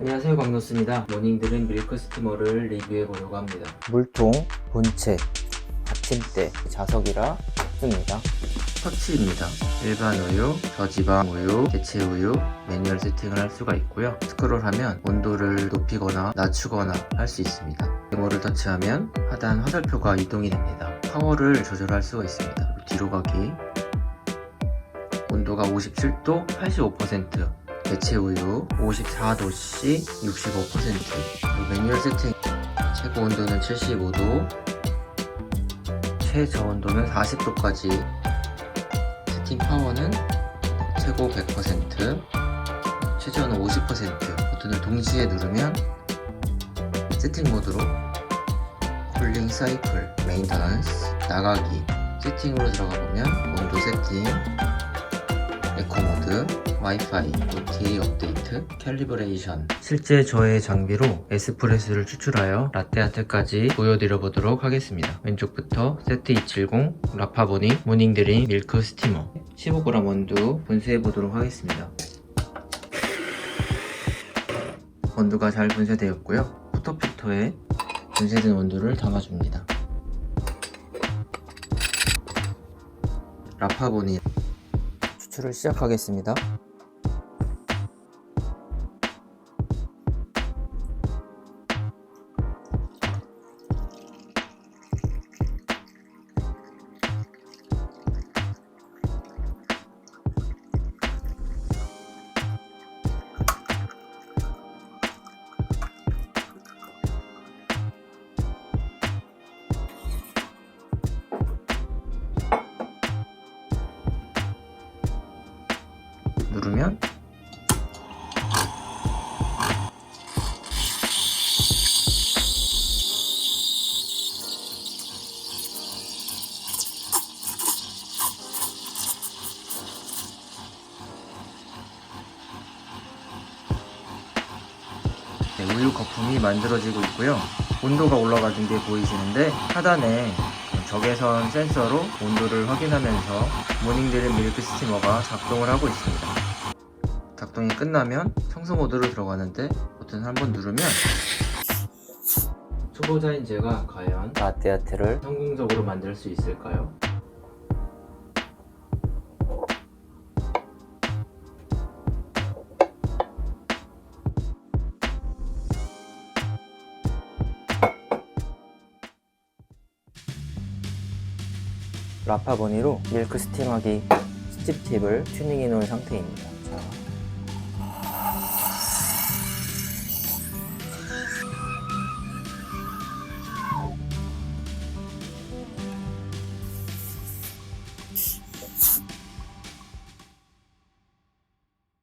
안녕하세요 광노스입니다. 모닝드림 밀크 스티머를 리뷰해 보려고 합니다. 물통, 본체, 받침대, 자석이라 씁니다. 터치입니다. 일반 우유, 저지방 우유, 대체 우유 매뉴얼 세팅을 할 수가 있고요. 스크롤하면 온도를 높이거나 낮추거나 할 수 있습니다. 이거를 터치하면 하단 화살표가 이동이 됩니다. 파워를 조절할 수가 있습니다. 뒤로 가기. 온도가 57도 85% 대체 우유 54도씨 65% 그리고 매뉴얼 세팅 최고 온도는 75도 최저 온도는 40도까지 세팅 파워는 최고 100% 최저는 50% 버튼을 동시에 누르면 세팅 모드로 쿨링 사이클 메인터넌스 나가기 세팅으로 들어가 보면 온도 세팅 에코 모드 와이파이 OTA 업데이트 캘리브레이션. 실제 저의 장비로 에스프레소를 추출하여 라떼아트까지 보여드려 보도록 하겠습니다. 왼쪽부터 세트 270 라파보니 모닝드림 밀크 스티머. 15g 원두 분쇄해 보도록 하겠습니다. 원두가 잘 분쇄되었고요. 포터필터에 분쇄된 원두를 담아줍니다. 라파보니 추출을 시작하겠습니다. 누르면 네, 우유 거품이 만들어지고 있고요. 온도가 올라가는 게 보이시는데 하단에 적외선 센서로 온도를 확인하면서 모닝드림 밀크 스티머가 작동을 하고 있습니다. 작동이 끝나면 청소 모드로 들어가는데 버튼 한 번 누르면 초보자인 제가 과연 라떼아트를 성공적으로 만들 수 있을까요? 라파보니로 밀크 스팀하기 스팁 팁을 튜닝해 놓은 상태입니다.